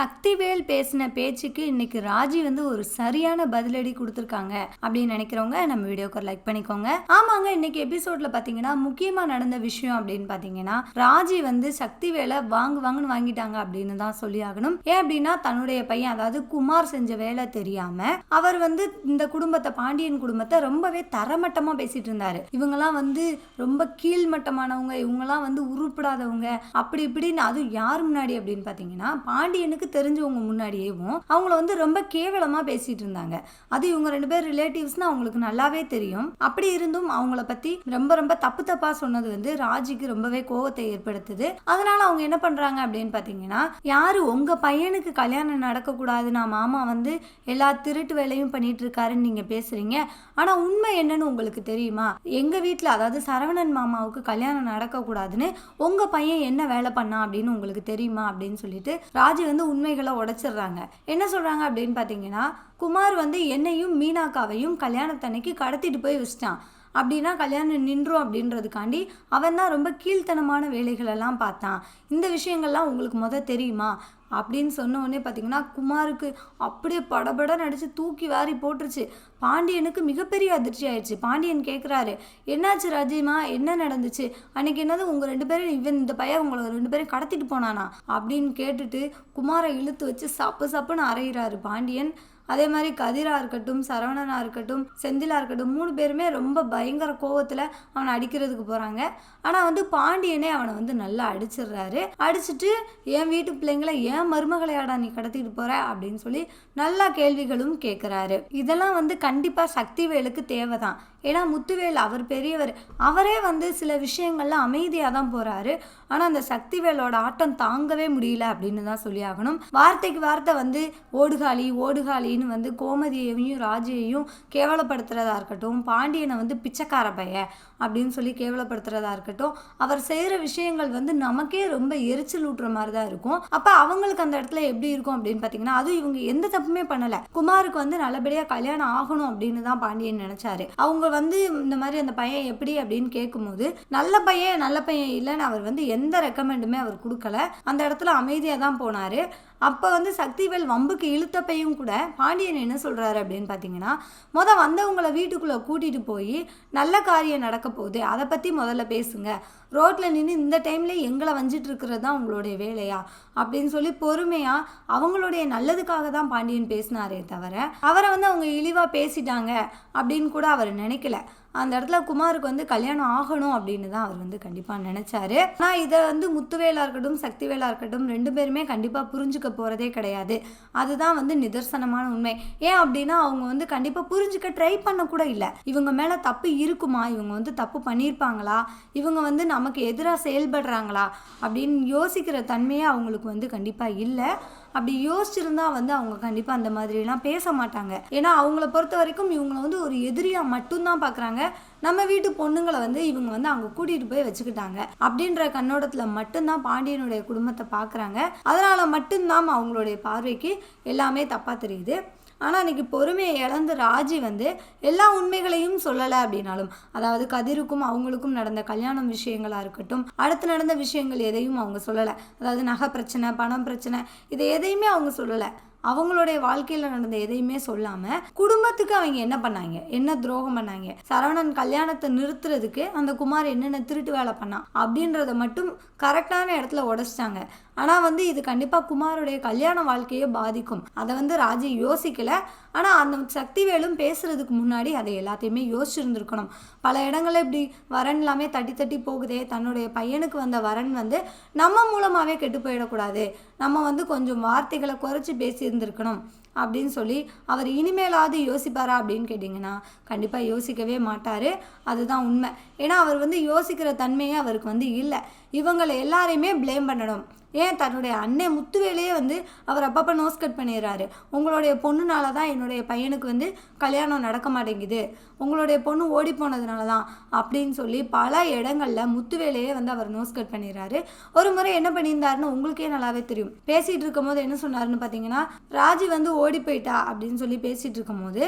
சக்திவேல் பேசின பேச்சுக்கு இன்னைக்கு ராஜி வந்து ஒரு சரியான பதிலடி கொடுத்துருக்காங்க அப்படின்னு நினைக்கிறவங்க நம்ம வீடியோக்கு லைக் பண்ணிக்கோங்க. ஆமாங்க இன்னைக்கு எபிசோட்ல பாத்தீங்கன்னா முக்கியமா நடந்த விஷயம் அப்படின்னு பாத்தீங்கன்னா ராஜி வந்து சக்திவேலை வாங்கு வாங்குன்னு வாங்கிட்டாங்க அப்படின்னு தான் சொல்லி ஆகணும். ஏன் அப்படின்னா தன்னுடைய பையன் அதாவது குமார் செஞ்ச வேலை தெரியாம அவர் வந்து இந்த குடும்பத்தை பாண்டியன் குடும்பத்தை ரொம்பவே தரமட்டமா பேசிட்டு இருந்தாரு. இவங்கெல்லாம் வந்து ரொம்ப கீழ்மட்டமானவங்க இவங்கெல்லாம் வந்து உருப்படாதவங்க அப்படி இப்படின்னு அதுவும் யார் முன்னாடி அப்படின்னு பாத்தீங்கன்னா பாண்டியனுக்கு தெரிஞ்சவங்க முன்னாடியேவும் அவங்கள வந்து ரொம்ப கேவலமா பேசிட்டு இருந்தாங்க அது இவங்க ரெண்டு பேர் ரிலேட்டிவ்ஸ்னு அவங்களுக்கு நல்லாவே தெரியும். அப்படி இருந்தும் அவங்கள பத்தி ரொம்ப ரொம்ப தப்பு தப்பா சொன்னது வந்து ராஜிக்கு ரொம்பவே கோவத்தை ஏற்படுத்துது. அதனால அவங்க என்ன பண்றாங்க அப்படின்னு பாத்தீங்கன்னா யாரு உங்க பையனுக்கு கல்யாணம் நடக்கக்கூடாதுன்னா மாமா வந்து எல்லா திருட்டு வேலையும் பண்ணிட்டு இருக்காருன்னு நீங்க பேசுறீங்க. ஆனா உண்மை என்னன்னு உங்களுக்கு தெரியுமா? எங்க வீட்டுல அதாவது சரவணன் மாமாவுக்கு கல்யாணம் நடக்கக்கூடாதுன்னு உங்க பையன் என்ன வேலை பண்ணா அப்படின்னு உங்களுக்கு தெரியுமா? அப்படின்னு சொல்லிட்டு ராஜி வந்து உண்மைகளை உடைச்சிடுறாங்க. என்ன சொல்றாங்க அப்படின்னு பார்த்தீங்கன்னா குமார் வந்து என்னையும் மீனாக்காவையும் கல்யாணத்தன்னைக்கு கடத்திட்டு போய் வச்சிட்டான். அப்படின்னா கல்யாணம் நின்றோம் அப்படின்றதுக்காண்டி அவன் தான் ரொம்ப கீழ்த்தனமான வேலைகளெல்லாம் பார்த்தான். இந்த விஷயங்கள்லாம் உங்களுக்கு முத தெரியுமா? அப்படின்னு சொன்ன உடனே பார்த்தீங்கன்னா குமாருக்கு அப்படியே படபட நடித்து தூக்கி வாரி போட்டுருச்சு. பாண்டியனுக்கு மிகப்பெரிய அதிர்ச்சி ஆயிடுச்சு. பாண்டியன் கேட்குறாரு என்னாச்சு ரஜிமா? என்ன நடந்துச்சு? அன்னைக்கு என்னது உங்கள் ரெண்டு பேரும் இவன் இந்த பையன் உங்களை ரெண்டு பேரும் கடத்திட்டு போனானா? அப்படின்னு கேட்டுட்டு குமாரை இழுத்து வச்சு சப்பு சப்புன்னு அரைகிறாரு பாண்டியன். அதே மாதிரி கதிரா இருக்கட்டும் சரவணனா இருக்கட்டும் செந்திலாக இருக்கட்டும் மூணு பேருமே ரொம்ப பயங்கர கோவத்தில் அவனை அடிக்கிறதுக்கு போகிறாங்க ஆனால் வந்து பாண்டியனே அவனை வந்து நல்லா அடிச்சிடுறாரு. அடிச்சிட்டு என் வீட்டு பிள்ளைங்களை ஏன் மருமகளையாடா நீ கடத்திட்டு போகிற அப்படின்னு சொல்லி நல்லா கேள்விகளும் கேட்குறாரு இதெல்லாம் வந்து கண்டிப்பாக சக்திவேலுக்கு தேவைதான். ஏன்னா முத்துவேல் அவர் பெரியவர் அவரே வந்து சில விஷயங்கள்ல அமைதியாக தான் போகிறாரு ஆனால் அந்த சக்திவேலோட ஆட்டம் தாங்கவே முடியல அப்படின்னு தான் சொல்லி ஆகணும். வார்த்தைக்கு வார்த்தை வந்து ஓடுகாலி ஓடுகாலின்னு வந்து கோமதியையும் ராஜையையும் கேவலப்படுத்துறதா இருக்கட்டும் பாண்டியனை வந்து பிச்சைக்கார பைய அப்படின்னு சொல்லி கேவலப்படுத்துறதா இருக்கட்டும் அவர் செய்கிற விஷயங்கள் வந்து நமக்கே ரொம்ப எரிச்சல் ஊட்டுற மாதிரி தான் இருக்கும். அப்போ அவங்களுக்கு அந்த இடத்துல எப்படி இருக்கும் அப்படின்னு பார்த்தீங்கன்னா அதுவும் இவங்க எந்த தப்புமே பண்ணலை. குமாருக்கு வந்து நல்லபடியாக கல்யாணம் ஆகணும் அப்படின்னு தான் பாண்டியன் நினச்சாரு. அவங்க வந்து இந்த மாதிரி அந்த பையன் எப்படி அப்படின்னு கேட்கும்போது நல்ல பையன் நல்ல பையன் இல்லைன்னு அவர் வந்து எந்த ரெக்கமெண்டுமே அவர் கொடுக்கல. அந்த இடத்துல அமைதியாக தான் போனார். அப்போ வந்து சக்திவேல் வம்புக்கு இழுத்தப்பையும் கூட பாண்டியன் என்ன சொல்கிறாரு அப்படின்னு பார்த்தீங்கன்னா மொதல் வந்தவங்களை வீட்டுக்குள்ளே கூட்டிகிட்டு போய் நல்ல காரியம் நடக்க போகுது. அதை பற்றி முதல்ல பேசுங்க. ரோட்டில் நின்று இந்த டைமில் எங்களை வஞ்சிட்டு இருக்கிறது தான் உங்களுடைய வேலையா? அப்படின்னு சொல்லி பொறுமையாக அவங்களுடைய நல்லதுக்காக தான் பாண்டியன் பேசினாரே தவிர அவரை வந்து அவங்க இழிவாக பேசிட்டாங்க அப்படின்னு கூட அவர் நினைக்கல. அந்த இடத்துல குமாருக்கு வந்து கல்யாணம் ஆகணும் அப்படின்னு தான் அவர் வந்து கண்டிப்பாக நினச்சாரு. ஆனால் இதை வந்து முத்துவேலாக இருக்கட்டும் சக்திவேலாக இருக்கட்டும் ரெண்டு பேருமே கண்டிப்பாக புரிஞ்சுக்க போகிறதே கிடையாது. அதுதான் வந்து நிதர்சனமான உண்மை. ஏன் அப்படின்னா அவங்க வந்து கண்டிப்பாக புரிஞ்சுக்க ட்ரை பண்ண கூட இல்லை. இவங்க மேலே தப்பு இருக்குமா? இவங்க வந்து தப்பு பண்ணியிருப்பாங்களா இவங்க வந்து நமக்கு எதிராக செயல்படுறாங்களா? அப்படின்னு யோசிக்கிற தன்மையே அவங்களுக்கு வந்து கண்டிப்பாக இல்லை. அப்படி யோசிச்சிருந்தா வந்து அவங்க கண்டிப்பாக அந்த மாதிரிலாம் பேச மாட்டாங்க. ஏன்னா அவங்கள பொறுத்த வரைக்கும் இவங்களை வந்து ஒரு எதிரியாக மட்டும்தான் பார்க்குறாங்க நம்ம வீட்டு பொண்ணுங்களை வந்து இவங்க வந்து அங்கே கூட்டிகிட்டு போய் வச்சுக்கிட்டாங்க. அப்படின்ற கண்ணோட்டத்தில் மட்டும்தான் பாண்டியனுடைய குடும்பத்தை பார்க்குறாங்க அதனால் மட்டும்தான் அவங்களுடைய பார்வைக்கு எல்லாமே தப்பாக தெரியுது. ஆனால் அன்றைக்கி பொறுமையை இழந்து ராஜி வந்து எல்லா உண்மைகளையும் சொல்லலை அப்படின்னாலும் அதாவது கதிருக்கும் அவங்களுக்கும் நடந்த கல்யாணம் விஷயங்களாக இருக்கட்டும் அடுத்து நடந்த விஷயங்கள் எதையும் அவங்க சொல்லலை. அதாவது நகை பிரச்சனை பணம் பிரச்சனை இதை எதையுமே அவங்க சொல்லலை. அவங்களுடைய வாழ்க்கையில் நடந்த எதையுமே சொல்லாமல் குடும்பத்துக்கு அவங்க என்ன பண்ணாங்க? என்ன துரோகம் பண்ணாங்க? சரவணன் கல்யாணத்தை நிறுத்துறதுக்கு அந்த குமார் என்னென்ன திருட்டு வேலை பண்ணான்? அப்படின்றத மட்டும் கரெக்டான இடத்துல உடச்சிட்டாங்க. ஆனால் வந்து இது கண்டிப்பாக குமாருடைய கல்யாண வாழ்க்கையை பாதிக்கும். அதை வந்து ராஜி யோசிக்கல. ஆனால் அந்த சக்திவேலும் பேசுறதுக்கு முன்னாடி அதை எல்லாத்தையுமே யோசிச்சிருந்துருக்கணும். பல இடங்களில் இப்படி வரன் எல்லாமே தட்டி தட்டி போகுதே. தன்னுடைய பையனுக்கு வந்த வரன் வந்து நம்ம மூலமாகவே கெட்டு போயிடக்கூடாது. நம்ம வந்து கொஞ்சம் வார்த்தைகளை குறைச்சி பேசியிருந்திருக்கணும் அப்படின்னு சொல்லி அவர் இனிமேலாவது யோசிப்பாரா அப்படின்னு கேட்டிங்கன்னா கண்டிப்பாக யோசிக்கவே மாட்டார். அதுதான் உண்மை. ஏன்னா அவர் வந்து யோசிக்கிற தன்மையே அவருக்கு வந்து இல்லை. இவங்களை எல்லாரையுமே ப்ளேம் பண்ணணும். ஏன் தன்னுடைய அண்ணன் முத்துவேலையே வந்து அவர் அப்பப்போ நோஸ் கட் பண்ணிடுறாரு? உங்களுடைய பொண்ணுனால தான் என்னுடைய பையனுக்கு வந்து கல்யாணம் நடக்க மாட்டேங்குது. உங்களுடைய பொண்ணு ஓடி போனதுனால தான் அப்படின்னு சொல்லி பல இடங்களில் முத்துவேலையே வந்து அவர் நோஸ் கட் பண்ணிடுறாரு. ஒரு முறை என்ன பண்ணியிருந்தாருன்னு உங்களுக்கே நல்லாவே தெரியும். பேசிகிட்டு இருக்கும்போது என்ன சொன்னாருன்னு பார்த்தீங்கன்னா ராஜி வந்து ஓடி போயிட்டா? அப்படின்னு சொல்லி பேசிகிட்டு இருக்கும்போது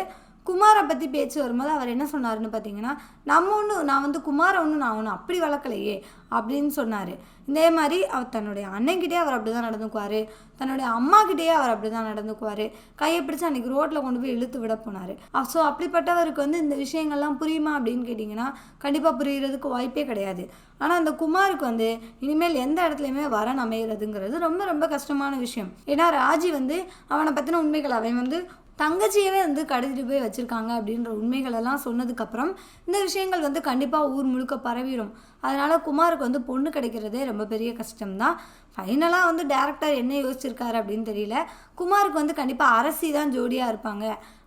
குமாரை பற்றி பேச்சு வரும்போது அவர் என்ன சொன்னாருன்னு பார்த்தீங்கன்னா நம்ம ஒன்றும் நான் வந்து குமாரை ஒன்றும் நான் ஒன்றும் அப்படி வளர்க்கலையே அப்படின்னு சொன்னார். இதே மாதிரி அவர் தன்னுடைய அண்ணன்கிட்டே அவர் அப்படி தான் நடந்துக்குவார். தன்னுடைய அம்மாக்கிட்டேயே அவர் அப்படி தான் நடந்துக்குவார். கையை பிடிச்சி அன்றைக்கி ரோட்டில் கொண்டு போய் இழுத்து விட போனார். ஸோ அப்படிப்பட்டவருக்கு வந்து இந்த விஷயங்கள்லாம் புரியுமா அப்படின்னு கேட்டிங்கன்னா கண்டிப்பாக புரிகிறதுக்கு வாய்ப்பே கிடையாது. ஆனால் அந்த குமாருக்கு வந்து இனிமேல் எந்த இடத்துலையுமே வரன் அமைகிறதுங்கிறது ரொம்ப ரொம்ப கஷ்டமான விஷயம். ஏன்னா ராஜி வந்து அவனை பற்றின உண்மைகள் அவன் வந்து தங்கச்சியவே வந்து கடத்திட்டு போய் வச்சுருக்காங்க அப்படின்ற உண்மைகளெல்லாம் சொன்னதுக்கப்புறம் இந்த விஷயங்கள் வந்து கண்டிப்பாக ஊர் முழுக்க பரவிடும் அதனால் குமாருக்கு வந்து பொண்ணு கிடைக்கிறதே ரொம்ப பெரிய கஷ்டம்தான். ஃபைனலாக வந்து டேரக்டர் என்ன யோசிச்சிருக்காரு அப்படின்னு தெரியல. குமாருக்கு வந்து கண்டிப்பாக அரசி தான் ஜோடியாக இருப்பாங்க.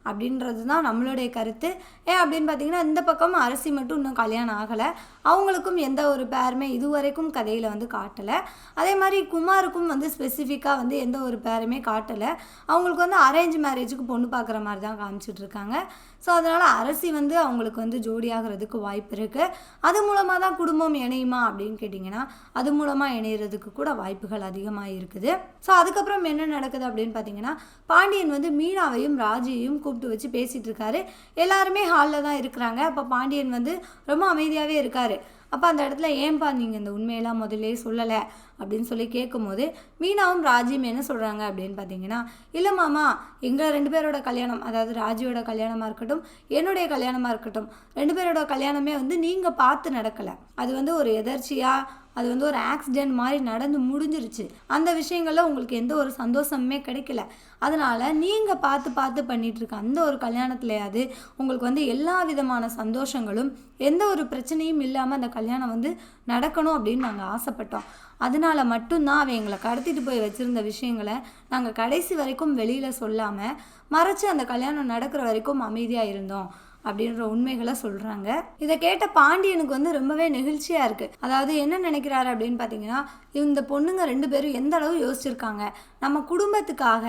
அப்படின்றது தான் நம்மளுடைய கருத்து. ஏன் அப்படின்னு பார்த்தீங்கன்னா இந்த பக்கம் அரசி மட்டும் இன்னும் கல்யாணம் ஆகலை. அவங்களுக்கும் எந்த ஒரு பேருமே இதுவரைக்கும் கதையில் வந்து காட்டலை. அதே மாதிரி குமாருக்கும் வந்து ஸ்பெசிஃபிக்காக வந்து எந்த ஒரு பேருமே காட்டலை. அவங்களுக்கு வந்து அரேஞ்ச் மேரேஜுக்கு பொண்ணு பார்க்குற மாதிரி தான் காமிச்சிட்ருக்காங்க ஸோ அதனால் அரசி வந்து அவங்களுக்கு வந்து ஜோடியாகிறதுக்கு வாய்ப்பு இருக்குது அது மூலமாக தான் குடும்பம் இணையுமா அப்படின்னு கேட்டிங்கன்னா அது மூலமாக இணையிறதுக்கு கூட வாய்ப்புகள் அதிகமாக இருக்குது ஸோ அதுக்கப்புறம் என்ன நடக்குது அப்படின்னு பார்த்தீங்கன்னா பாண்டியன் வந்து மீனாவையும் ராஜியையும் கூப்பிட்டு கூப்பிட்டு வச்சு பேசிகிட்டு இருக்காரு எல்லாருமே ஹாலில் தான் இருக்கிறாங்க. அப்போ பாண்டியன் வந்து ரொம்ப அமைதியாகவே இருக்கார். அப்போ அந்த இடத்துல ஏன்பா நீங்கள் இந்த உண்மையெல்லாம் முதல்லே சொல்லலை? அப்படின்னு சொல்லி கேட்கும்போது மீனாவும் ராஜியும் என்ன சொல்கிறாங்க அப்படின்னு பார்த்தீங்கன்னா இல்லை மாமா எங்கள் ரெண்டு பேரோட கல்யாணம் அதாவது ராஜியோட கல்யாணமாக இருக்கட்டும் என்னுடைய கல்யாணமாக இருக்கட்டும் ரெண்டு பேரோட கல்யாணமே வந்து நீங்கள் பார்த்து நடக்கலை. அது வந்து ஒரு எதர்ச்சியாக அது வந்து ஒரு ஆக்சிடென்ட் மாதிரி நடந்து முடிஞ்சிருச்சு. அந்த விஷயங்களில் உங்களுக்கு எந்த ஒரு சந்தோஷமுமே கிடைக்கல. அதனால் நீங்கள் பார்த்து பார்த்து பண்ணிகிட்ருக்க அந்த ஒரு கல்யாணத்துலையாவது உங்களுக்கு வந்து எல்லா விதமான சந்தோஷங்களும் எந்த ஒரு பிரச்சனையும் இல்லாமல் அந்த கல்யாணம் வந்து நடக்கணும் அப்படின்னு நாங்கள் ஆசைப்பட்டோம். அதனால் மட்டும்தான் அவன் எங்களை கடத்திட்டு போய் வச்சுருந்த விஷயங்களை நாங்கள் கடைசி வரைக்கும் வெளியில் சொல்லாமல் மறைச்சு அந்த கல்யாணம் நடக்கிற வரைக்கும் அமைதியாக இருந்தோம். அப்படின்ற உண்மைகளை சொல்கிறாங்க இதை கேட்ட பாண்டியனுக்கு வந்து ரொம்பவே நெகிழ்ச்சியாக இருக்குது அதாவது என்ன நினைக்கிறாரு அப்படின்னு பார்த்தீங்கன்னா இந்த பொண்ணுங்க ரெண்டு பேரும் எந்த அளவு யோசிச்சிருக்காங்க? நம்ம குடும்பத்துக்காக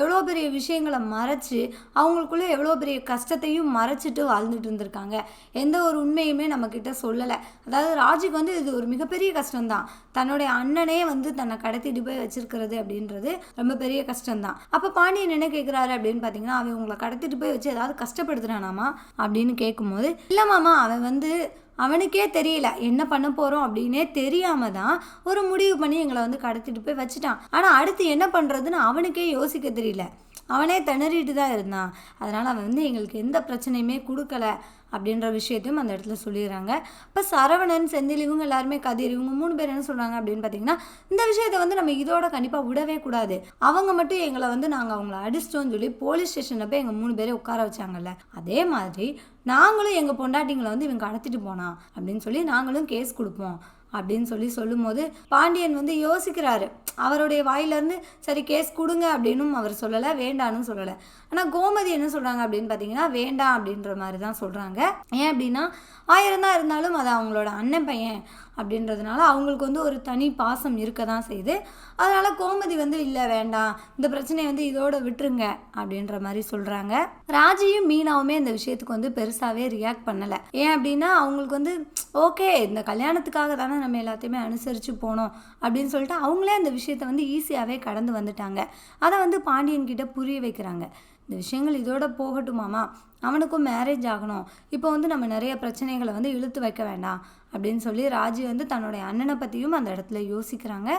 எவ்வளோ பெரிய விஷயங்களை மறைச்சு அவங்களுக்குள்ளே எவ்வளோ பெரிய கஷ்டத்தையும் மறைச்சிட்டு வாழ்ந்துட்டு இருந்திருக்காங்க. எந்த ஒரு உண்மையுமே நம்மக்கிட்ட சொல்லலை. அதாவது ராஜுக்கு வந்து இது ஒரு மிகப்பெரிய கஷ்டம்தான். தன்னுடைய அண்ணனே வந்து தன்னை கடத்திட்டு போய் வச்சிருக்கிறது அப்படின்றது ரொம்ப பெரிய கஷ்டம்தான். அப்போ பாண்டியன் என்ன கேட்குறாரு அப்படின்னு பார்த்தீங்கன்னா அவன் உங்களை கடத்திட்டு போய் வச்சு ஏதாவது கஷ்டப்படுத்துறானாமா? அப்படின்னு கேட்கும்போது இல்லை மாமா அவன் வந்து அவனுக்கே தெரியல. என்ன பண்ண போகிறோம் அப்படின்னே தெரியாம தான் ஒரு முடிவு பண்ணி எங்களை வந்து கடத்திட்டு போய் வச்சுட்டான். ஆனால் அடுத்து என்ன பண்ணுறதுன்னு அவனுக்கே யோசிக்க தெரியல. அவனே திணறிட்டு தான் இருந்தான். அதனால் அவன் வந்து எங்களுக்கு எந்த பிரச்சனையுமே கொடுக்கல அப்படின்ற விஷயத்தையும் அந்த இடத்துல சொல்லிடுறாங்க. இப்போ சரவணன் செந்தில் இவங்க எல்லாருமே கதிர் இவங்க மூணு பேர் என்ன சொல்கிறாங்க அப்படின்னு பார்த்தீங்கன்னா இந்த விஷயத்தை வந்து நம்ம இதோட கண்டிப்பாக விடவே கூடாது. அவங்க மட்டும் எங்களை வந்து நாங்கள் அவங்கள அடிச்சிட்டோம்னு சொல்லி போலீஸ் ஸ்டேஷனில் போய் எங்கள் மூணு பேரை உட்கார வச்சாங்கல்ல. அதே மாதிரி நாங்களும் எங்கள் பொண்டாட்டிங்களை வந்து இவங்க கடத்திட்டு போனான் அப்படின்னு சொல்லி நாங்களும் கேஸ் கொடுப்போம். அப்படின்னு சொல்லி சொல்லும்போது பாண்டியன் வந்து யோசிக்கிறாரு. அவருடைய வாயிலேருந்து சரி கேஸ் கொடுங்க அப்படின்னும் அவர் சொல்லலை வேண்டான்னு சொல்லலை. ஆனால் கோமதி என்ன சொல்கிறாங்க அப்படின்னு பார்த்தீங்கன்னா வேண்டாம் அப்படின்ற மாதிரி தான் சொல்கிறாங்க ஏன் அப்படின்னா ஆயிரம் தான் இருந்தாலும் அது அவங்களோட அண்ணன் பையன். அப்படின்றதுனால அவங்களுக்கு வந்து ஒரு தனி பாசம் இருக்க தான் செய்யுது. அதனால் கோமதி வந்து இல்லை வேண்டாம். இந்த பிரச்சனையை வந்து இதோட விட்டுருங்க. அப்படின்ற மாதிரி சொல்கிறாங்க ராஜியும் மீனாவுமே இந்த விஷயத்துக்கு வந்து பெருசாகவே ரியாக்ட் பண்ணலை. ஏன் அப்படின்னா அவங்களுக்கு வந்து ஓகே இந்த கல்யாணத்துக்காக தானே நம்ம எல்லாத்தையுமே அனுசரித்து போனோம். அப்படின்னு சொல்லிட்டு அவங்களே அந்த விஷயத்தை வந்து ஈஸியாகவே கடந்து வந்துட்டாங்க. அதை வந்து பாண்டியன் கிட்ட புரிய வைக்கிறாங்க. இந்த விஷயங்கள் இதோட போகட்டுமாமா அவனுக்கும் மேரேஜ் ஆகணும். இப்போ வந்து நம்ம நிறைய பிரச்சனைகளை வந்து இழுத்து வைக்க வேண்டாம் அப்படின்னு சொல்லி ராஜி வந்து தன்னுடைய அண்ணனை பற்றியும் அந்த இடத்துல யோசிக்கிறாங்க.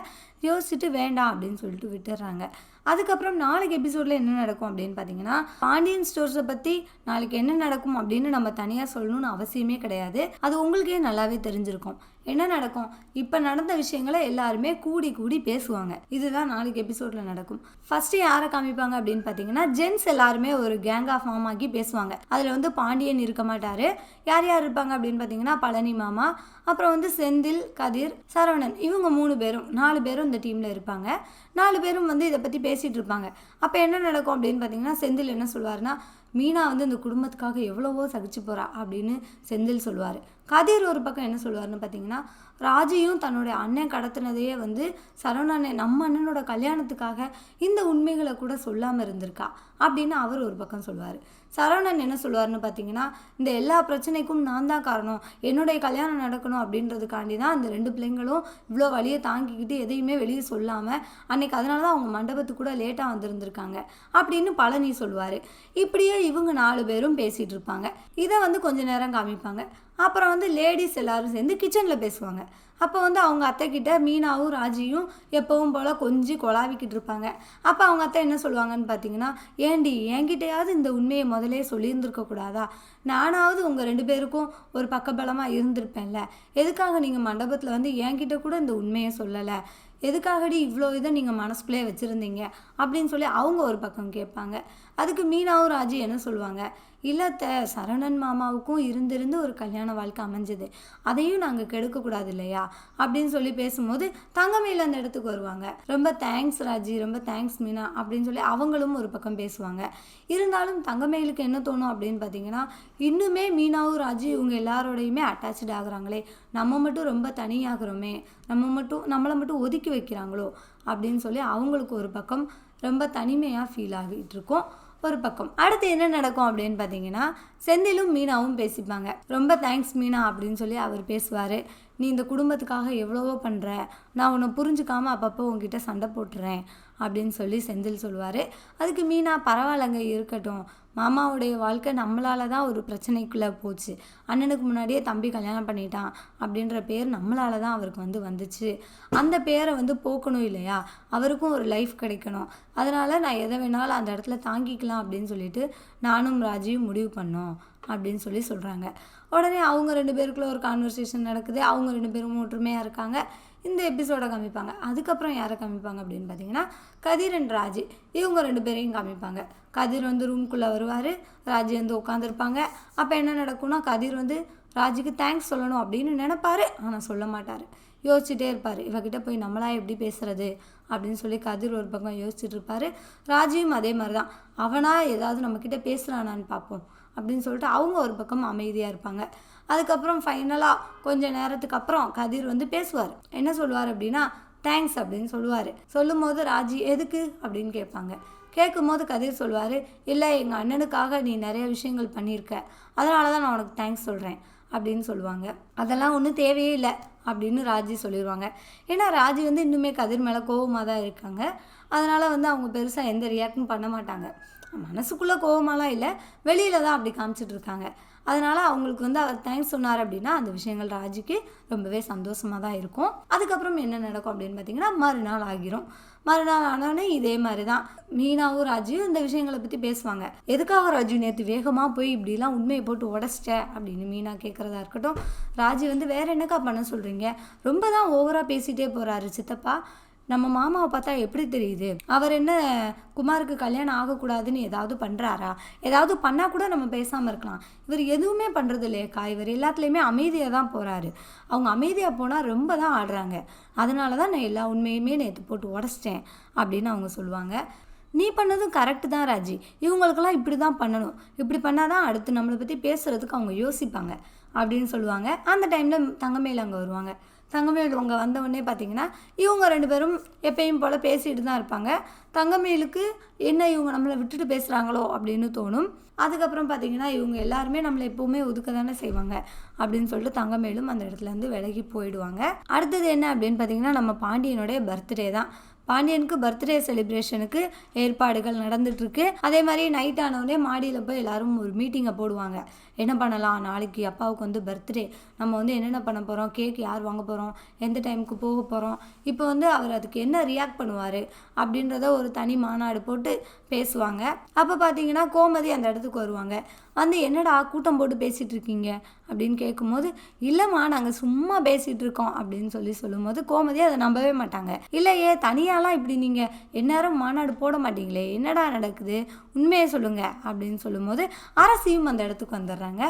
யோசிச்சுட்டு வேண்டாம் அப்படின்னு சொல்லிட்டு விட்டுடுறாங்க. அதுக்கப்புறம் நாளைக்கு எபிசோடில் என்ன நடக்கும் அப்படின்னு பார்த்தீங்கன்னா பாண்டியன் ஸ்டோர்ஸை பற்றி நாளைக்கு என்ன நடக்கும் அப்படின்னு நம்ம தனியாக சொல்லணும்னு அவசியமே கிடையாது. அது உங்களுக்கே நல்லாவே தெரிஞ்சிருக்கும். என்ன நடக்கும்? இப்போ நடந்த விஷயங்களை எல்லாருமே கூடி கூடி பேசுவாங்க. இதுதான் நாளைக்கு எபிசோடில் நடக்கும். ஃபர்ஸ்ட் யாரை காமிப்பாங்க அப்படின்னு பார்த்தீங்கன்னா ஜென்ஸ் எல்லாருமே ஒரு கேங்காக ஃபார்ம் ஆகி பேசுவாங்க. அதில் வந்து பாண்டியன் இருக்க மாட்டார். யார் யார் இருப்பாங்க அப்படின்னு பார்த்தீங்கன்னா பழனி மாமா அப்புறம் வந்து செந்தில் கதிர் சரவணன். இவங்க மூணு பேரும் நாலு பேரும் இந்த டீமில் இருப்பாங்க. நாலு பேரும் வந்து இதை பற்றி பேசிகிட்டு இருப்பாங்க. அப்போ என்ன நடக்கும் அப்படின்னு பார்த்தீங்கன்னா செந்தில் என்ன சொல்லுவார்னா மீனா வந்து இந்த குடும்பத்துக்காக எவ்வளவோ சகிச்சு போகிறா அப்படின்னு செந்தில் சொல்லுவார். கதிர் ஒரு பக்கம் என்ன சொல்லுவாருன்னு பார்த்தீங்கன்னா ராஜியும் தன்னுடைய அண்ணன் கடத்தினதையே வந்து சரவணனை நம்ம அண்ணனோட கல்யாணத்துக்காக இந்த உண்மைகளை கூட சொல்லாமல் இருந்திருக்கா அப்படின்னு அவர் ஒரு பக்கம் சொல்லுவார். சரவணன் என்ன சொல்லுவார்னு பார்த்தீங்கன்னா இந்த எல்லா பிரச்சனைக்கும் நான் தான் காரணம் என்னுடைய கல்யாணம் நடக்கணும் அப்படின்றதுக்காண்டி தான் அந்த ரெண்டு பிள்ளைங்களும் இவ்வளோ வழியை தாங்கிக்கிட்டு எதையுமே வெளியே சொல்லாமல் அன்னைக்கு அதனால தான் அவங்க மண்டபத்துக்கு கூட லேட்டாக வந்திருந்திருக்காங்க அப்படின்னு பழனி சொல்லுவார். இப்படியே இவங்க நாலு பேரும் பேசிகிட்டு இருப்பாங்க இதை வந்து கொஞ்ச நேரம் காமிப்பாங்க. அப்புறம் வந்து லேடிஸ் எல்லோரும் சேர்ந்து கிச்சனில் பேசுவாங்க. அப்போ வந்து அவங்க அத்தைக்கிட்ட மீனாவும் ராஜியும் எப்பவும் போல் கொஞ்சம் கொலாவிக்கிட்டு இருப்பாங்க அப்போ அவங்க அத்தை என்ன சொல்லுவாங்கன்னு பார்த்தீங்கன்னா ஏண்டி என்கிட்டயாவது இந்த உண்மையை முதலே சொல்லியிருந்துருக்கக்கூடாதா நானாவது உங்கள் ரெண்டு பேருக்கும் ஒரு பக்கபலமாக இருந்திருப்பேன்ல. எதுக்காக நீங்கள் மண்டபத்தில் வந்து என்கிட்ட கூட இந்த உண்மையை சொல்லலை? எதுக்காகடி இவ்வளோ இதை நீங்கள் மனசுக்குள்ளே வச்சுருந்தீங்க? அப்படின்னு சொல்லி அவங்க ஒரு பக்கம் கேட்பாங்க. அதுக்கு மீனாவும் ராஜி என்ன சொல்லுவாங்க? இல்லத்தை சரணன் மாமாவுக்கும் இருந்திருந்து ஒரு கல்யாண வாழ்க்கை அமைஞ்சது. அதையும் நாங்கள் கெடுக்கக்கூடாது இல்லையா? அப்படின்னு சொல்லி பேசும்போது தங்கமையில் அந்த இடத்துக்கு வருவாங்க. ரொம்ப தேங்க்ஸ் ராஜி ரொம்ப தேங்க்ஸ் மீனா. அப்படின்னு சொல்லி அவங்களும் ஒரு பக்கம் பேசுவாங்க. இருந்தாலும் தங்கமயிலுக்கு என்ன தோணும் அப்படின்னு பார்த்தீங்கன்னா இன்னுமே மீனாவும் ராஜி இவங்க எல்லாரோடையுமே அட்டாச்சு ஆகுறாங்களே. நம்ம மட்டும் ரொம்ப தனியாகிறோமே. நம்ம மட்டும் நம்மளை மட்டும் ஒதுக்கி வைக்கிறாங்களோ அப்படின்னு சொல்லி அவங்களுக்கு ஒரு பக்கம் ரொம்ப தனிமையாக ஃபீல் ஆகிட்டு இருக்கும். ஒரு பக்கம். அடுத்து என்ன நடக்கும் அப்படின்னு பார்த்தீங்கன்னா செந்திலும் மீனாவும் பேசிப்பாங்க. ரொம்ப தேங்க்ஸ் மீனா அப்படின்னு சொல்லி அவர் பேசுவார். நீ இந்த குடும்பத்துக்காக எவ்வளவோ பண்ணுற நான் உன்னை புரிஞ்சுக்காமல் அப்பப்போ உங்ககிட்ட சண்டை போட்டுறேன் அப்படின்னு சொல்லி செந்தில் சொல்லுவார். அதுக்கு மீனா பரவாயில்லைங்க இருக்கட்டும். மாமாவுடைய வாழ்க்கை நம்மளால தான் ஒரு பிரச்சனைக்குள்ளே போச்சு. அண்ணனுக்கு முன்னாடியே தம்பி கல்யாணம் பண்ணிட்டான் அப்படின்ற பேர் நம்மளால தான் அவருக்கு வந்து வந்துச்சு. அந்த பேரை வந்து போக்கணும் இல்லையா? அவருக்கும் ஒரு லைஃப் கிடைக்கணும். அதனால் நான் எதை வேணாலும் அந்த இடத்துல தாங்கிக்கலாம் அப்படின்னு சொல்லிட்டு நானும் ராஜியும் முடிவு பண்ணோம் அப்படின்னு சொல்லி சொல்கிறாங்க உடனே அவங்க ரெண்டு பேருக்குள்ளே ஒரு கான்வர்சேஷன் நடக்குது. அவங்க ரெண்டு பேரும் ஒற்றுமையாக இருக்காங்க. இந்த எபிசோடை காமிப்பாங்க. அதுக்கப்புறம் யாரை காமிப்பாங்க அப்படின்னு பார்த்தீங்கன்னா கதிர் அண்ட் இவங்க ரெண்டு பேரையும் காமிப்பாங்க. கதிர் வந்து ரூம்குள்ளே வருவார். ராஜ் வந்து உட்காந்துருப்பாங்க அப்போ என்ன நடக்கும்னா கதிர் வந்து ராஜுக்கு தேங்க்ஸ் சொல்லணும் அப்படின்னு நினப்பார். ஆனால் சொல்ல மாட்டார். யோசிச்சுட்டே இருப்பார். இவகிட்ட போய் நம்மளா எப்படி பேசுறது? அப்படின்னு சொல்லி கதிர் ஒரு பக்கம் யோசிச்சுட்டு இருப்பார். ராஜியும் அதே மாதிரி தான் அவனாக ஏதாவது நம்மக்கிட்ட பேசுகிறானான்னு பார்ப்போம். அப்படின்னு சொல்லிட்டு அவங்க ஒரு பக்கம் அமைதியாக இருப்பாங்க. அதுக்கப்புறம் ஃபைனலாக கொஞ்ச நேரத்துக்கு அப்புறம் கதிர் வந்து பேசுவார். என்ன சொல்லுவார் அப்படின்னா தேங்க்ஸ் அப்படின்னு சொல்லுவார். சொல்லும்போது ராஜி எதுக்கு? அப்படின்னு கேட்பாங்க. கேட்கும்போது கதிர் சொல்லுவார் இல்லை எங்கள் அண்ணனுக்காக நீ நிறைய விஷயங்கள் பண்ணியிருக்க. அதனால தான் நான் உனக்கு தேங்க்ஸ் சொல்கிறேன் அப்படின்னு சொல்லுவாங்க. அதெல்லாம் ஒன்றும் தேவையே இல்லை. அப்படின்னு ராஜி சொல்லிடுவாங்க ஏன்னா ராஜி வந்து இன்னுமே கதிர் மேலே கோவமாக தான் இருக்காங்க. அதனால் வந்து அவங்க பெருசாக எந்த ரியாக்டும் பண்ண மாட்டாங்க. மனசுக்குள்ளே கோபமாலாம் இல்லை. வெளியில் தான் அப்படி காமிச்சிட்டு இருக்காங்க. அதனால் அவங்களுக்கு வந்து அவர் தேங்க்ஸ் சொன்னார் அப்படின்னா அந்த விஷயங்கள் ராஜிக்கு ரொம்பவே சந்தோஷமாக தான் இருக்கும். அதுக்கப்புறம் என்ன நடக்கும் அப்படின்னு பார்த்தீங்கன்னா மறுநாள் ஆகிரும். மறுநாள் ஆனோடனே இதே மாதிரி தான் மீனாவும் ராஜியும் இந்த விஷயங்களை பற்றி பேசுவாங்க. எதுக்காக ராஜு நேற்று வேகமாக போய் இப்படிலாம் உண்மையை போட்டு உடச்சிட்ட அப்படின்னு மீனா கேட்குறதா இருக்கட்டும். ராஜி வந்து வேற என்னக்கா பண்ண சொல்கிறீங்க ரொம்ப தான் ஓவராக பேசிகிட்டே போகிறாரு சித்தப்பா. நம்ம மாமாவை பார்த்தா எப்படி தெரியுது? அவர் என்ன குமாருக்கு கல்யாணம் ஆகக்கூடாதுன்னு ஏதாவது பண்ணுறாரா ஏதாவது பண்ணால் கூட நம்ம பேசாமல் இருக்கலாம். இவர் எதுவுமே பண்ணுறது இல்லையக்கா. இவர் எல்லாத்துலேயுமே அமைதியாக தான் போகிறாரு அவங்க அமைதியாக போனால் ரொம்ப தான் ஆடுறாங்க. அதனால தான் நான் எல்லா உண்மையுமே நேற்று போட்டு உடச்சிட்டேன் அப்படின்னு அவங்க சொல்லுவாங்க. நீ பண்ணதும் கரெக்டு தான் ராஜி. இவங்களுக்கெல்லாம் இப்படி தான் பண்ணணும். இப்படி பண்ணால் தான் அடுத்து நம்மளை பற்றி பேசுகிறதுக்கு அவங்க யோசிப்பாங்க அப்படின்னு சொல்லுவாங்க. அந்த டைமில் தங்கமேல் அங்கே வருவாங்க. தங்கமேலு அவங்க வந்தவொடனே பார்த்தீங்கன்னா இவங்க ரெண்டு பேரும் எப்பயும் போல் பேசிகிட்டு தான் இருப்பாங்க. தங்கமேலுக்கு என்ன இவங்க நம்மளை விட்டுட்டு பேசுகிறாங்களோ அப்படின்னு தோணும். அதுக்கப்புறம் பார்த்தீங்கன்னா இவங்க எல்லாருமே நம்மளை எப்போவுமே ஒதுக்க தானே செய்வாங்க அப்படின்னு சொல்லிட்டு தங்கமேலும் அந்த இடத்துலேருந்து விலகி போயிடுவாங்க. அடுத்தது என்ன அப்படின்னு பார்த்தீங்கன்னா நம்ம பாண்டியனுடைய பர்த்டே தான். பாண்டியனுக்கு பர்த்டே செலிப்ரேஷனுக்கு ஏற்பாடுகள் நடந்துட்டுருக்கு. அதே மாதிரி நைட் ஆனவுடனே மாடியில் போய் எல்லாரும் ஒரு மீட்டிங்கை போடுவாங்க. என்ன பண்ணலாம்? நாளைக்கு அப்பாவுக்கு வந்து பர்த்டே நம்ம வந்து என்னென்ன பண்ண போகிறோம் கேக் யார் வாங்க போகிறோம் எந்த டைமுக்கு போக போகிறோம் இப்போ வந்து அவர் அதுக்கு என்ன ரியாக்ட் பண்ணுவார்? அப்படின்றத ஒரு தனி மாநாடு போட்டு பேசுவாங்க. அப்போ பார்த்தீங்கன்னா கோமதி அந்த இடத்துக்கு வருவாங்க. வந்து என்னடா கூட்டம் போட்டு பேசிகிட்டு இருக்கீங்க அப்படின்னு கேட்கும்போது இல்லைம்மா நாங்கள் சும்மா பேசிகிட்டு இருக்கோம் அப்படின்னு சொல்லி சொல்லும்போது கோமதி அதை நம்பவே மாட்டாங்க. இல்லையே தனியாலாம் இப்படி நீங்கள் எந்நேரம் மாநாடு போட மாட்டீங்களே என்னடா நடக்குது? உண்மையை சொல்லுங்கள் அப்படின்னு சொல்லும்போது அரசியும் அந்த இடத்துக்கு வந்துடுறாங்க.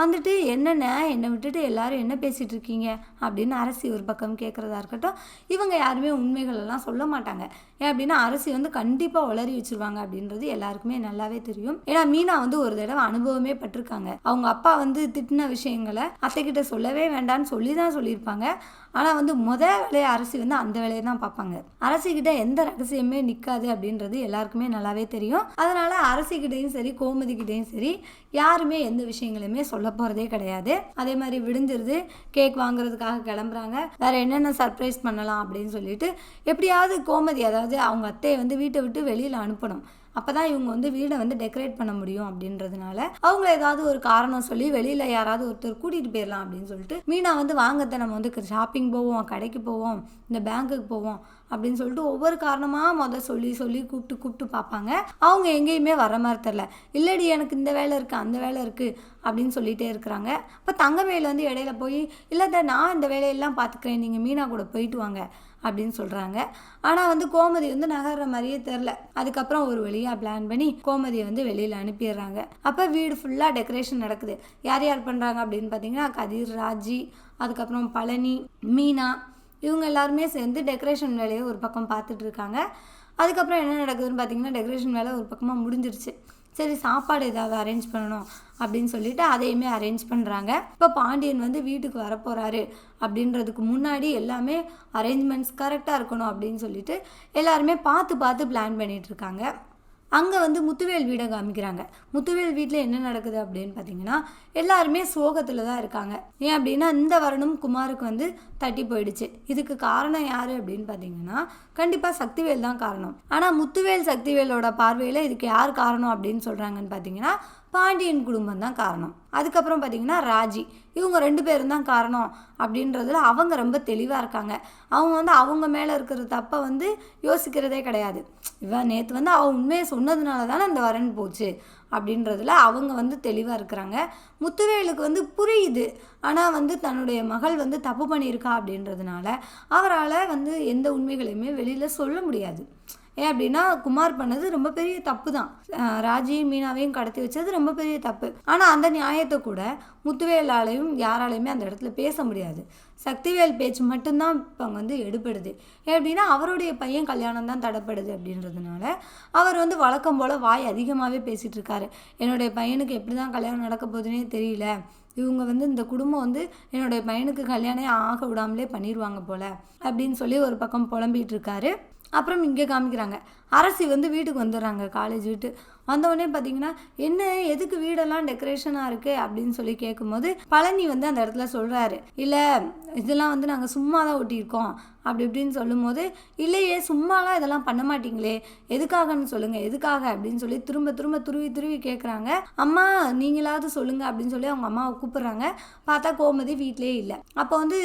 வந்துட்டு என்னென்ன என்னை விட்டுட்டு எல்லாரும் என்ன பேசிகிட்டு இருக்கீங்க அப்படின்னு அரசி ஒரு பக்கம் கேட்குறதா இருக்கட்டும் இவங்க யாருமே உண்மைகளெல்லாம் சொல்ல மாட்டாங்க. ஏன் அப்படின்னா அரசி வந்து கண்டிப்பாக உளறி வச்சுருவாங்க அப்படின்றது எல்லாருக்குமே நல்லாவே தெரியும். ஏன்னா மீனா வந்து ஒரு தடவை அனுபவம் பட்டிருக்காங்க. அவங்க அப்பா வந்து திட்டின விஷயங்களை அத்தைக்கிட்ட சொல்லவே வேண்டாம்னு சொல்லி தான் சொல்லியிருப்பாங்க. ஆனால் வந்து முத வேலையை அரசி வந்து அந்த வேலையை தான் பார்ப்பாங்க. அரசிக்கிட்ட எந்த ரகசியமே நிற்காது அப்படின்றது எல்லாருக்குமே நல்லாவே தெரியும். அதனால அரசிக்கிட்டையும் சரி கோமதிக்கிட்டையும் சரி யாருமே எந்த விஷயங்களையுமே சொல்ல போகிறதே கிடையாது. அதே மாதிரி விடுஞ்சிருது கேக் வாங்குறதுக்காக கிளம்புறாங்க. வேற என்னென்ன சர்ப்ரைஸ் பண்ணலாம் அப்படின்னு சொல்லிட்டு எப்படியாவது கோமதி அதாவது அவங்க அத்தையை வந்து வீட்டை விட்டு வெளியில் அனுப்பணும். அப்போ தான் இவங்க வந்து வீடை வந்து டெக்கரேட் பண்ண முடியும் அப்படின்றதுனால அவங்க ஏதாவது ஒரு காரணம் சொல்லி வெளியில் யாராவது ஒருத்தர் கூட்டிகிட்டு போயிடலாம் அப்படின்னு சொல்லிட்டு மீனா வந்து வாங்கத்தை நம்ம வந்து ஷாப்பிங் போவோம் கடைக்கு போவோம் இந்த பேங்க்குக்கு போவோம் அப்படின்னு சொல்லிட்டு ஒவ்வொரு காரணமாக மொதல் சொல்லி சொல்லி கூப்பிட்டு கூப்பிட்டு பார்ப்பாங்க. அவங்க எங்கேயுமே வர மாதிரி தெரில இல்லடி எனக்கு இந்த வேலை இருக்குது அந்த வேலை இருக்குது அப்படின்னு சொல்லிகிட்டே இருக்கிறாங்க. அப்போ தங்கமேல வந்து இடையில போய் இல்லை நான் இந்த வேலையெல்லாம் பார்த்துக்கிறேன் நீங்கள் மீனா கூட போயிட்டு வாங்க. அப்படின்னு சொல்கிறாங்க ஆனால் வந்து கோமதி வந்து நகர்ற மாதிரியே தெரில அதுக்கப்புறம் ஒரு வழியாக பிளான் பண்ணி கோமதியை வந்து வெளியில் அனுப்பிடுறாங்க. அப்போ வீடு ஃபுல்லாக டெக்கரேஷன் நடக்குது. யார் யார் பண்ணுறாங்க அப்படின்னு பார்த்தீங்கன்னா கதிர் ராஜி அதுக்கப்புறம் பழனி மீனா இவங்க எல்லாருமே சேர்ந்து டெக்கரேஷன் வேலையை ஒரு பக்கம் பார்த்துட்டு இருக்காங்க. அதுக்கப்புறம் என்ன நடக்குதுன்னு பார்த்தீங்கன்னா டெக்கரேஷன் வேலை ஒரு பக்கமாக முடிஞ்சிருச்சு. சரி சாப்பாடு ஏதாவது அரேஞ்ச் பண்ணணும் அப்படின்னு சொல்லிட்டு அதையுமே அரேஞ்ச் பண்ணுறாங்க இப்போ பாண்டியன் வந்து வீட்டுக்கு வரப்போகிறாரு அப்படின்றதுக்கு முன்னாடி எல்லாமே அரேஞ்ச்மெண்ட்ஸ் கரெக்டாக இருக்கணும் அப்படின்னு சொல்லிட்டு எல்லாருமே பார்த்து பார்த்து பிளான் பண்ணிகிட்ருக்காங்க இருக்காங்க. அங்கே வந்து முத்துவேல் வீடை காமிக்கிறாங்க. முத்துவேல் வீட்டில் என்ன நடக்குது அப்படின்னு பார்த்தீங்கன்னா எல்லாருமே சோகத்தில் தான் இருக்காங்க. ஏன் அப்படின்னா இந்த வருடம் குமாருக்கு வந்து தட்டி போயிடுச்சு. இதுக்கு காரணம் யார் அப்படின்னு பார்த்தீங்கன்னா கண்டிப்பாக சக்திவேல் தான் காரணம். ஆனால் முத்துவேல் சக்திவேலோட பார்வையில் இதுக்கு யார் காரணம் அப்படின்னு சொல்கிறாங்கன்னு பார்த்தீங்கன்னா பாண்டியன் குடும்பம் தான் காரணம். அதுக்கப்புறம் பார்த்தீங்கன்னா ராஜி. இவங்க ரெண்டு பேரும் தான் காரணம் அப்படின்றதுல அவங்க ரொம்ப தெளிவாக இருக்காங்க. அவங்க வந்து அவங்க மேலே இருக்கிற தப்பை வந்து யோசிக்கிறதே கிடையாது. இவன் நேற்று வந்து அவன் உண்மையை சொன்னதுனால தானே அந்த வரன் போச்சு. அப்படின்றதுல அவங்க வந்து தெளிவாக இருக்கிறாங்க. முத்துவேலுக்கு வந்து புரியுது. ஆனால் வந்து தன்னுடைய மகள் வந்து தப்பு பண்ணியிருக்கா அப்படின்றதுனால அவரால் வந்து எந்த உண்மைகளையுமே வெளியில் சொல்ல முடியாது. ஏன் அப்படின்னா குமார் பண்ணது ரொம்ப பெரிய தப்பு தான் ராஜியும் மீனாவையும் கடத்தி வச்சது ரொம்ப பெரிய தப்பு. ஆனால் அந்த நியாயத்தை கூட முத்துவேலாலையும் யாராலையுமே அந்த இடத்துல பேச முடியாது. சக்திவேல் பேச்சு மட்டும்தான் இப்போ வந்து எடுபடுது. ஏன் அப்படின்னா அவருடைய பையன் கல்யாணம் தான் தடைப்படுது அப்படின்றதுனால அவர் வந்து வழக்கம் போல் வாய் அதிகமாகவே பேசிகிட்டு இருக்காரு. என்னுடைய பையனுக்கு எப்படி தான் கல்யாணம் நடக்க போகுதுன்னே தெரியல. இவங்க வந்து இந்த குடும்பம் வந்து என்னுடைய பையனுக்கு கல்யாணம் ஆக விடாமலே பண்ணிடுவாங்க போல அப்படின்னு சொல்லி ஒரு பக்கம் புலம்பிட்டு இருக்காரு. அப்புறம் இங்கே காமிக்கிறாங்க. அரசி வந்து வீட்டுக்கு வந்துடுறாங்க காலேஜ் விட்டு. வந்தவொடனே பார்த்தீங்கன்னா என்ன எதுக்கு வீடெல்லாம் டெக்கரேஷனாக இருக்குது அப்படின்னு சொல்லி கேட்கும்போது பழனி வந்து அந்த இடத்துல சொல்கிறாரு இல்லை இதெல்லாம் வந்து நாங்கள் சும்மா தான் ஒட்டியிருக்கோம். அப்படி இப்படின்னு சொல்லும்போது இல்லையே சும்மாலாம் இதெல்லாம் பண்ண மாட்டீங்களே. எதுக்காகன்னு சொல்லுங்கள் எதுக்காக? அப்படின்னு சொல்லி திரும்ப திரும்ப துருவி துருவி கேட்குறாங்க அம்மா நீங்களாவது சொல்லுங்கள் அப்படின்னு சொல்லி அவங்க அம்மாவை கூப்பிட்றாங்க. பார்த்தா கோமதி வீட்டிலே இல்லை. அப்போ வந்து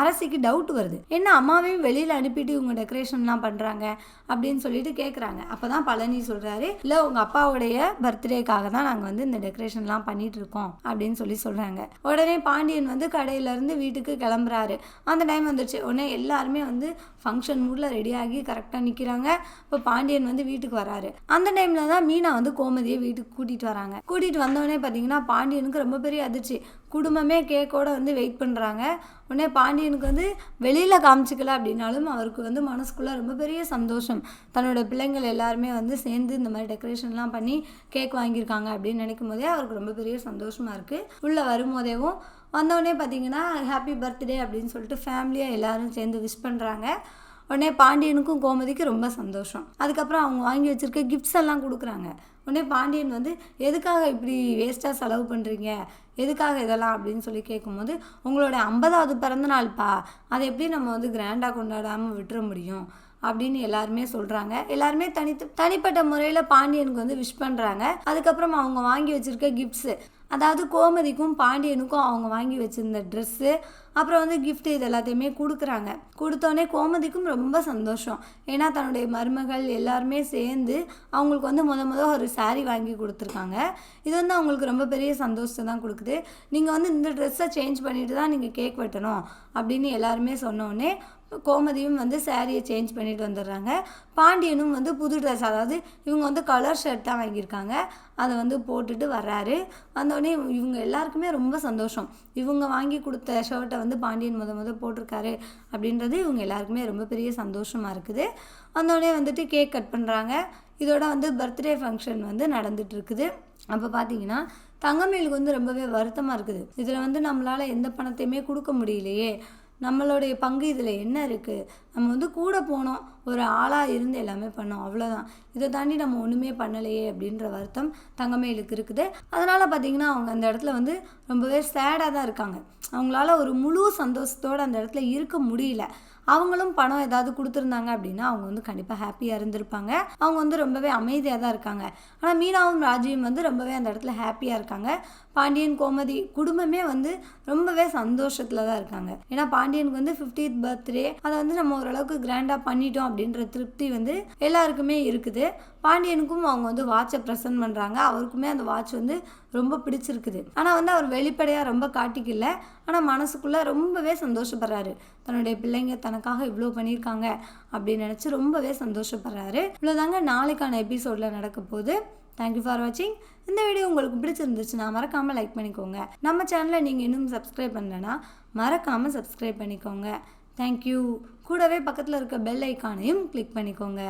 அரசிக்கு டவுட் வருது. என்ன அம்மாவையும் வெளியில் அனுப்பிட்டு இவங்க டெக்கரேஷன்லாம் பண்ணுறாங்க அப்படின்னு சொல்லிட்டு கேட்குறாங்க அப்போ தான் பழனி சொல்கிறாரு இல்லை உங்கள் அப்பாவுடைய பர்த்டேக்காக தான் நாங்கள் வந்து இந்த டெக்கரேஷன்லாம் பண்ணிகிட்டு இருக்கோம் அப்படின்னு சொல்லி சொல்கிறாங்க உடனே பாண்டியன் வந்து கடையிலேருந்து வீட்டுக்கு கிளம்புறாரு. அந்த டைம் வந்துருச்சு. உடனே எல்லாருமே வந்து ஃபங்க்ஷன் மூடில் ரெடியாகி கரெக்டாக நிற்கிறாங்க இப்போ பாண்டியன் வந்து வீட்டுக்கு வராரு. அந்த டைமில் தான் மீனா வந்து கோமதியை வீட்டுக்கு கூட்டிகிட்டு வராங்க. கூட்டிகிட்டு வந்தோடனே பார்த்தீங்கன்னா பாண்டியனுக்கு ரொம்ப பெரிய அதிர்ச்சி. குடும்பமே கேக்கோடு வந்து வெயிட் பண்ணுறாங்க உடனே பாண்டியனுக்கு வந்து வெளியில் காமிச்சிக்கல அப்படின்னாலும் அவருக்கு வந்து மனசுக்குள்ளே ரொம்ப பெரிய சந்தோஷம். தன்னோட பிள்ளைங்கள் எல்லாருமே வந்து சேர்ந்து இந்த மாதிரி டெக்கரேஷன்லாம் பண்ணி கேக் வாங்கியிருக்காங்க அப்படின்னு நினைக்கும் போதே அவருக்கு ரொம்ப பெரிய சந்தோஷமாக இருக்குது உள்ளே வரும்போதேவும் வந்தோடனே பார்த்தீங்கன்னா ஹாப்பி பர்த்டே அப்படின்னு சொல்லிட்டு ஃபேமிலியாக எல்லோரும் சேர்ந்து விஷ் பண்ணுறாங்க உடனே பாண்டியனுக்கும் கோமதிக்கும் ரொம்ப சந்தோஷம். அதுக்கப்புறம் அவங்க வாங்கி வச்சுருக்க கிஃப்ட்ஸ் எல்லாம் கொடுக்குறாங்க. உடனே பாண்டியன் வந்து எதுக்காக இப்படி வேஸ்ட்டாக செலவு பண்ணுறீங்க எதுக்காக இதெல்லாம்? அப்படின்னு சொல்லி கேட்கும்போது உங்களோட ஐம்பதாவது பிறந்த நாள்ப்பா. அதை எப்படி நம்ம வந்து கிராண்டாக கொண்டாடாமல் விட்டுற முடியும்? அப்படின்னு எல்லாருமே சொல்கிறாங்க எல்லாருமே தனித்து தனிப்பட்ட முறையில் பாண்டியனுக்கு வந்து விஷ் பண்ணுறாங்க அதுக்கப்புறம் அவங்க வாங்கி வச்சுருக்க கிஃப்ட்ஸு அதாவது கோமதிக்கும் பாண்டியனுக்கும் அவங்க வாங்கி வச்சிருந்த ட்ரெஸ்ஸு அப்புறம் வந்து கிஃப்ட்டு இது எல்லாத்தையுமே கொடுக்குறாங்க. கொடுத்தோடனே கோமதிக்கும் ரொம்ப சந்தோஷம். ஏன்னா தன்னுடைய மருமகள் எல்லாருமே சேர்ந்து அவங்களுக்கு வந்து முத முத ஒரு சாரீ வாங்கி கொடுத்துருக்காங்க. இது வந்து அவங்களுக்கு ரொம்ப பெரிய சந்தோஷத்தை தான் கொடுக்குது. நீங்கள் வந்து இந்த ட்ரெஸ்ஸை சேஞ்ச் பண்ணிட்டு தான் நீங்கள் கேக் வெட்டணும் அப்படின்னு எல்லாருமே சொன்னோடனே கோமதியும் வந்து சாரியை சேஞ்ச் பண்ணிட்டு வந்துடுறாங்க. பாண்டியனும் வந்து புது ட்ரெஸ் அதாவது இவங்க வந்து கலர் ஷர்ட் தான் வாங்கியிருக்காங்க. அதை வந்து போட்டுட்டு வர்றாரு. வந்தோடனே இவங்க எல்லாருக்குமே ரொம்ப சந்தோஷம். இவங்க வாங்கி கொடுத்த ஷர்ட்டை வந்து பாண்டியன் முத முத போட்டிருக்காரு அப்படின்றது இவங்க எல்லாருக்குமே ரொம்ப பெரிய சந்தோஷமாக இருக்குது. வந்தோடனே வந்துட்டு கேக் கட் பண்ணுறாங்க இதோட வந்து பர்த்டே ஃபங்க்ஷன் வந்து நடந்துட்டுருக்குது. அப்போ பார்த்தீங்கன்னா தங்கமேலுக்கு வந்து ரொம்பவே வருத்தமாக இருக்குது. இதில் வந்து நம்மளால் எந்த பணத்தையுமே கொடுக்க முடியலையே. நம்மளுடைய பங்கு இதில் என்ன இருக்குது நம்ம வந்து கூட போனோம் ஒரு ஆளாக இருந்து எல்லாமே பண்ணோம் அவ்வளோதான் இதை தாண்டி நம்ம ஒன்றுமே பண்ணலையே அப்படின்ற வருத்தம் தங்கமேலுக்கு இருக்குது. அதனால் பார்த்திங்கன்னா அவங்க அந்த இடத்துல வந்து ரொம்பவே சேடாக தான் இருக்காங்க. அவங்களால ஒரு முழு சந்தோஷத்தோடு அந்த இடத்துல இருக்க முடியல. அவங்களும் பணம் ஏதாவது கொடுத்துருந்தாங்க அப்படின்னா அவங்க வந்து கண்டிப்பாக ஹாப்பியாக இருந்திருப்பாங்க. அவங்க வந்து ரொம்பவே அமைதியாக தான் இருக்காங்க. ஆனால் மீனாவும் ராஜியும் வந்து ரொம்பவே அந்த இடத்துல ஹாப்பியாக இருக்காங்க. பாண்டியன் கோமதி குடும்பமே வந்து ரொம்பவே சந்தோஷத்தில் தான் இருக்காங்க. ஏன்னா பாண்டியனுக்கு வந்து ஃபிஃப்டீத் பர்த்டே அதை வந்து நம்ம ஓரளவுக்கு கிராண்டாக பண்ணிட்டோம் அப்படின்ற திருப்தி வந்து எல்லாருக்குமே இருக்குது. பாண்டியனுக்கும் அவங்க வந்து வாட்சை ப்ரெசென்ட் பண்ணுறாங்க அவருக்குமே அந்த வாட்ச் வந்து ரொம்ப பிடிச்சிருக்குது. ஆனால் வந்து அவர் வெளிப்படையாக ரொம்ப காட்டிக்கல. ஆனால் மனசுக்குள்ளே ரொம்பவே சந்தோஷப்படுறாரு. தன்னுடைய பிள்ளைங்க தனக்காக இவ்வளோ பண்ணியிருக்காங்க அப்படின்னு நினச்சி ரொம்பவே சந்தோஷப்படுறாரு. இவ்வளோதாங்க நாளைக்கான எபிசோடில் நடக்க போகுது. தேங்க்யூ ஃபார் வாட்சிங் இந்த வீடியோ உங்களுக்கு பிடிச்சிருந்துச்சுன்னா மறக்காமல் லைக் பண்ணிக்கோங்க. நம்ம சேனலை நீங்கள் இன்னும் சப்ஸ்கிரைப் பண்ணலைன்னா மறக்காமல் சப்ஸ்கிரைப் பண்ணிக்கோங்க. தேங்க்யூ கூடவே பக்கத்தில் இருக்க பெல் ஐக்கானையும் கிளிக் பண்ணிக்கோங்க.